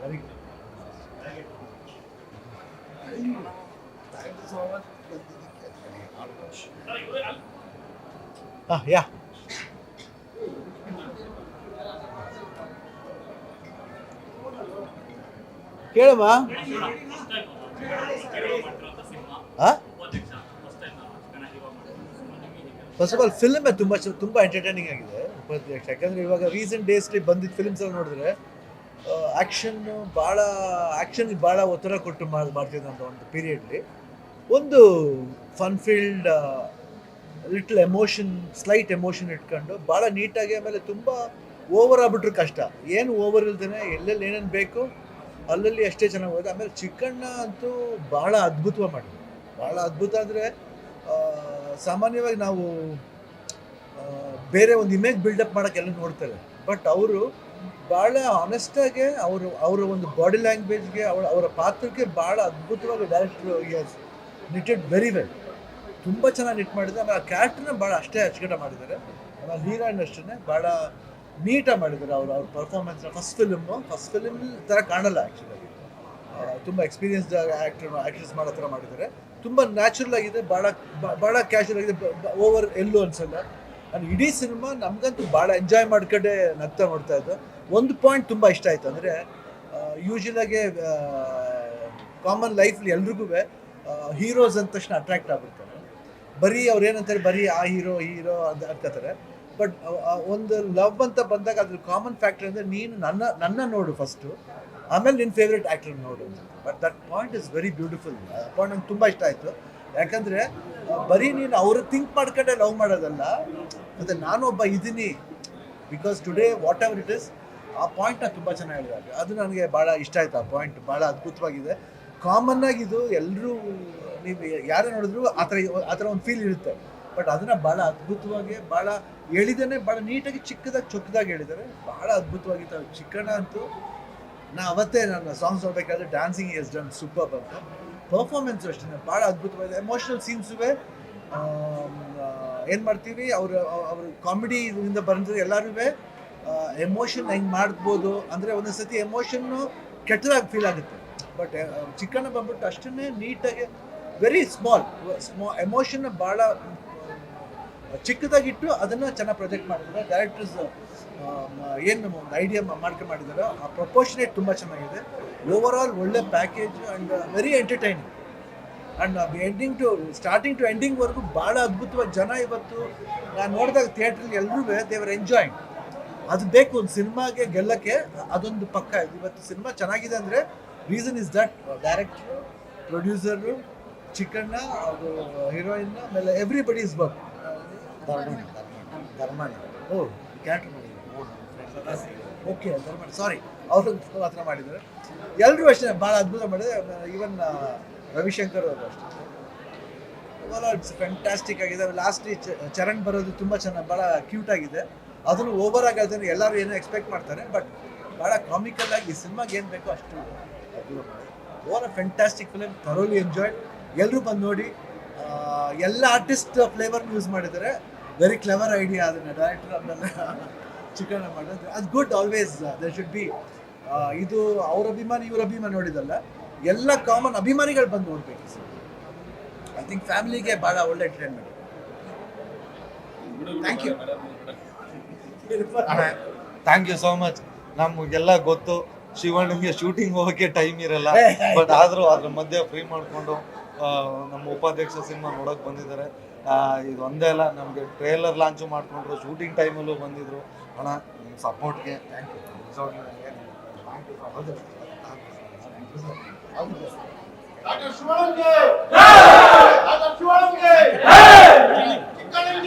Very good ಯಾ ಹಾಂ first of all film ತುಂಬ ತುಂಬ ಎಂಟರ್ಟೈನಿಂಗ್ ಆಗಿದೆ. ಯಾಕಂದರೆ ಇವಾಗ ರೀಸೆಂಟ್ ಡೇಸ್ಲಿ ಬಂದಿದ್ದ ಫಿಲ್ಮ್ಸ್ ಎಲ್ಲ ನೋಡಿದ್ರೆ ಆ್ಯಕ್ಷನ್ ಭಾಳ ಆ್ಯಕ್ಷನ್ ಭಾಳ ಒತ್ತಡ ಕೊಟ್ಟು ಮಾಡಿ ಮಾಡ್ತಿದ್ದಂಥ ಒಂದು ಪೀರಿಯಡ್ಲಿ ಒಂದು fun field little emotion slight emotion ಇಟ್ಕೊಂಡು ಭಾಳ ನೀಟಾಗಿ ಆಮೇಲೆ ತುಂಬ ಓವರ್ ಆಗ್ಬಿಟ್ರೆ ಕಷ್ಟ. ಏನು ಓವರ್ ಇಲ್ದೇ ಎಲ್ಲೆಲ್ಲಿ ಏನೇನು ಬೇಕು ಅಲ್ಲಲ್ಲಿ ಅಷ್ಟೇ ಚೆನ್ನಾಗಿ ಹೋಗಿದೆ ಆಮೇಲೆ ಚಿಕ್ಕಣ್ಣ ಅಂತೂ ಭಾಳ ಅದ್ಭುತವಾಗಿ ಮಾಡಿದ್ರು. ಭಾಳ ಅದ್ಭುತ ಅಂದರೆ ಸಾಮಾನ್ಯವಾಗಿ ನಾವು ಬೇರೆ ಒಂದು ಇಮೇಜ್ ಬಿಲ್ಡಪ್ ಮಾಡೋಕ್ಕೆಲ್ಲ ನೋಡ್ತಾರೆ. ಬಟ್ ಅವರು ಭಾಳ ಆನೆಸ್ಟಾಗಿ ಅವರು, ಅವರ ಒಂದು ಬಾಡಿ ಲ್ಯಾಂಗ್ವೇಜ್ಗೆ ಅವಳ ಅವರ ಪಾತ್ರಕ್ಕೆ ಭಾಳ ಅದ್ಭುತವಾಗಿ director is knitted very well ತುಂಬ ಚೆನ್ನಾಗಿ ನಿಟ್ ಮಾಡಿದ್ದಾರೆ. ಆಮೇಲೆ ಆ ಕ್ಯಾರೆಕ್ಟರ್ನ ಭಾಳ ಅಷ್ಟೇ ಅಚ್ಚುಕಟ್ಟ ಮಾಡಿದ್ದಾರೆ. ಆಮೇಲೆ ಹೀರೋಯಿನ್ ಅಷ್ಟೇ ಭಾಳ ನೀಟಾಗಿ ಮಾಡಿದ್ದಾರೆ ಅವರು, ಅವ್ರ performance first film first film ಥರ ಕಾಣಲ್ಲ ಆ್ಯಕ್ಚುಲಿ ತುಂಬ ಎಕ್ಸ್ಪೀರಿಯನ್ಸ್ಡ್ ಆ್ಯಕ್ಟರ್ ಆ್ಯಕ್ಟ್ರೆಸ್ ಮಾಡೋ ಥರ ಮಾಡಿದ್ದಾರೆ. ತುಂಬ ನ್ಯಾಚುರಲ್ ಆಗಿದೆ. ಭಾಳ ಭಾಳ ಕ್ಯಾಶುವಲ್ ಆಗಿದೆ. ಓವರ್ ಎಲ್ಲೂ ಅನ್ಸಲ್ಲ. ನಾನು ಇಡೀ ಸಿನಿಮಾ ನಮಗಂತೂ ಭಾಳ ಎಂಜಾಯ್ ಮಾಡ್ಕೊಂಡೇ ನಗ್ತಾ ನೋಡ್ತಾ ಇದ್ದು. ಒಂದು ಪಾಯಿಂಟ್ ತುಂಬ ಇಷ್ಟ ಆಯಿತು. ಅಂದರೆ ಯೂಶಲಾಗೆ ಕಾಮನ್ ಲೈಫಲ್ಲಿ ಎಲ್ರಿಗೂ ಹೀರೋಸ್ ಅಂದ ತಕ್ಷಣ ಅಟ್ರಾಕ್ಟ್ ಆಗ್ಬಿಡ್ತಾರೆ. ಬರೀ ಅವ್ರು ಏನಂತಾರೆ, ಬರೀ ಆ ಹೀರೋ ಹೀರೋ ಅಂತ ಅನ್ಕೋತಾರೆ. ಬಟ್ ಒಂದು ಲವ್ ಅಂತ ಬಂದಾಗ ಅದ್ರ ಕಾಮನ್ ಫ್ಯಾಕ್ಟರ್ ಅಂದರೆ ನೀನು ನನ್ನ ನನ್ನ ನೋಡು ಫಸ್ಟು ಆಮೇಲೆ ನಿನ್ನ ಫೇವ್ರೆಟ್ ಆ್ಯಕ್ಟರ್ ನೋಡು but that point is very beautiful point ನಂಗೆ ತುಂಬ ಇಷ್ಟ ಆಯಿತು. ಯಾಕಂದರೆ ಬರೀ ನೀನು ಅವರು ಥಿಂಕ್ ಮಾಡ್ಕೊಂಡೆ ಲವ್ ಮಾಡೋದಲ್ಲ. ಮತ್ತು ನಾನೊಬ್ಬ ಇದ್ದೀನಿ because today whatever it is ಆ ಪಾಯಿಂಟ್ನ ತುಂಬ ಚೆನ್ನಾಗಿ ಹೇಳಿದಾಗ. ಅದು ನನಗೆ ಭಾಳ ಇಷ್ಟ ಆಯ್ತು, ಆ ಪಾಯಿಂಟ್ ಭಾಳ ಅದ್ಭುತವಾಗಿದೆ. ಕಾಮನ್ ಆಗಿ ಇದು ಎಲ್ಲರೂ ನೀವು ಯಾರೇ ನೋಡಿದ್ರು ಆ ಥರ ಆ ಥರ ಒಂದು ಫೀಲ್ ಇರುತ್ತೆ. ಬಟ್ ಅದನ್ನು ಭಾಳ ಅದ್ಭುತವಾಗಿ ಭಾಳ ಹೇಳಿದಾನೆ ಭಾಳ ನೀಟಾಗಿ ಚಿಕ್ಕದಾಗಿ ಚೊಕ್ಕದಾಗಿ ಹೇಳಿದ್ದಾರೆ ಭಾಳ ಅದ್ಭುತವಾಗಿತ್ತು. ಚಿಕ್ಕಣ್ಣ ಅಂತೂ ನಾ ಅವತ್ತೇ ನನ್ನ ಸಾಂಗ್ಸ್ ನೋಡಬೇಕಾದ್ರೆ ಡ್ಯಾನ್ಸಿಂಗ್ ಎಸ್ ಡನ್ ಸೂಪರ್ ಅಂತ. ಪರ್ಫಾರ್ಮೆನ್ಸ್ ಅಷ್ಟೇ ಭಾಳ ಅದ್ಭುತವಾಗಿದೆ. ಎಮೋಷ್ನಲ್ ಸೀನ್ಸುವೆ ಏನು ಮಾಡ್ತೀವಿ? ಅವ್ರ ಅವ್ರ ಕಾಮಿಡಿ ಇದರಿಂದ ಬಂದರೆ ಎಲ್ಲರೂ ಎಮೋಷನ್ ಹೆಂಗೆ ಮಾಡ್ಬೋದು ಅಂದರೆ ಒಂದೊಂದು ಸತಿ ಎಮೋಷನ್ನು ಕೆಟ್ಟದಾಗಿ ಫೀಲ್ ಆಗುತ್ತೆ. ಬಟ್ ಚಿಕ್ಕನ ಬಂದ್ಬಿಟ್ಟು ಅಷ್ಟನ್ನೇ ನೀಟಾಗಿ ವೆರಿ ಸ್ಮಾಲ್ ಸ್ಮಾ ಎಮೋಷನ್ ಭಾಳ ಚಿಕ್ಕದಾಗಿಟ್ಟು ಅದನ್ನು ಚೆನ್ನಾಗಿ ಪ್ರೊಜೆಕ್ಟ್ ಮಾಡಿದ್ದಾರೆ. ಡೈರೆಕ್ಟರ್ಸ್ ಏನು ಒಂದು ಐಡಿಯಾ ಮಾಡ್ಕೊಂಡು ಮಾಡಿದ್ದಾರೆ ಆ ಪ್ರಪೋರ್ಷನೇಟ್ ತುಂಬ ಚೆನ್ನಾಗಿದೆ. ಓವರ್ ಆಲ್ ಒಳ್ಳೆ package and very entertaining and ending to starting to ಎಂಡಿಂಗ್ವರೆಗೂ ಭಾಳ ಅದ್ಭುತವಾಗಿ ಜನ ಇವತ್ತು, ನಾನು ನೋಡಿದಾಗ ಥಿಯೇಟ್ರಲ್ಲಿ ಎಲ್ಲರೂ ದೇವರ್ ಎಂಜಾಯಿಂಗ್ ಅದು ಬೇಕು ಒಂದು ಸಿನಿಮಾಗೆ ಗೆಲ್ಲಕ್ಕೆ ಅದೊಂದು ಪಕ್ಕ. ಇದು ಇವತ್ತು ಸಿನಿಮಾ ಚೆನ್ನಾಗಿದೆ ಅಂದರೆ reason is that director producer Chikkanna ಅದು ಹೀರೋಯಿನ್ ಆಮೇಲೆ everybody is work ಧರ್ಮಣಿ O. Character okay Dharmanna. ಸಾರಿ ಅವರು ಮಾತ್ರ ಮಾಡಿದ್ದಾರೆ. ಎಲ್ಲರೂ ಅಷ್ಟೇ ಭಾಳ ಅದ್ಭುತ ಮಾಡಿದೆ ಈವನ್ ರವಿಶಂಕರ್ ಅವರು ಅಷ್ಟೇ. ಇಟ್ಸ್ ಫ್ಯಾಂಟಾಸ್ಟಿಕ್ ಆಗಿದೆ ಲಾಸ್ಟ್ ಚರಣ್ ಬರೋದು ತುಂಬ ಚೆನ್ನಾಗಿ ಭಾಳ ಕ್ಯೂಟ್ ಆಗಿದೆ. ಅದನ್ನು ಓವರ್ ಆಗಿ ಅದನ್ನು ಎಲ್ಲರೂ ಏನೋ ಎಕ್ಸ್ಪೆಕ್ಟ್ ಮಾಡ್ತಾರೆ ಬಟ್ ಭಾಳ ಕಾಮಿಕಲ್ ಆಗಿ ಸಿನಿಮಾಗೆ ಏನು ಬೇಕೋ ಅಷ್ಟು over a fantastic film thoroughly enjoy ಎಲ್ಲರೂ ಬಂದು ನೋಡಿ ಎಲ್ಲ ಆರ್ಟಿಸ್ಟ್ ಫ್ಲೇವರ್ ಯೂಸ್ ಮಾಡಿದ್ದಾರೆ. ವೆರಿ ಕ್ಲೆವರ್ ಐಡಿಯಾ ಅದನ್ನು ಡೈರೆಕ್ಟರ್ ಅದನ್ನೆಲ್ಲ ಚಿಕನ್ ಮಾಡೋದು ಅದು good always there should be ಇದು ಅವ್ರ ಅಭಿಮಾನಿ ಇವ್ರ ಅಭಿಮಾನಿ ನೋಡಿದಲ್ಲ ಎಲ್ಲ ಕಾಮನ್ ಅಭಿಮಾನಿಗಳು ಬಂದು ನೋಡ್ಬೇಕು ಐ ಥಿಂಕ್ ಫ್ಯಾಮಿಲಿಗೆ ಭಾಳ ಒಳ್ಳೆ entertainment thank you thank you so much ನಮಗೆಲ್ಲ ಗೊತ್ತು. ಶಿವಣ್ಣಿಗೆ ಶೂಟಿಂಗ್ ಹೋಗಕ್ಕೆ ಟೈಮ್ ಇರಲ್ಲ. ಬಟ್ ಆದರೂ ಅದ್ರ ಮಧ್ಯೆ ಫ್ರೀ ಮಾಡಿಕೊಂಡು ನಮ್ಮ ಉಪಾಧ್ಯಕ್ಷ ಸಿನಿಮಾ ನೋಡೋಕೆ ಬಂದಿದ್ದಾರೆ. ಇದು ಒಂದೇ ಅಲ್ಲ ನಮಗೆ ಟ್ರೇಲರ್ ಲಾಂಚು ಮಾಡಿಕೊಂಡ್ರು ಶೂಟಿಂಗ್ ಟೈಮಲ್ಲೂ ಬಂದಿದ್ರು. ಅಣ್ಣ ನಿಮ್ಮ ಸಪೋರ್ಟ್ಗೆ ಥ್ಯಾಂಕ್ ಯು ಡಾಕ್ಟರ್ ಶಿವಾನಂದ್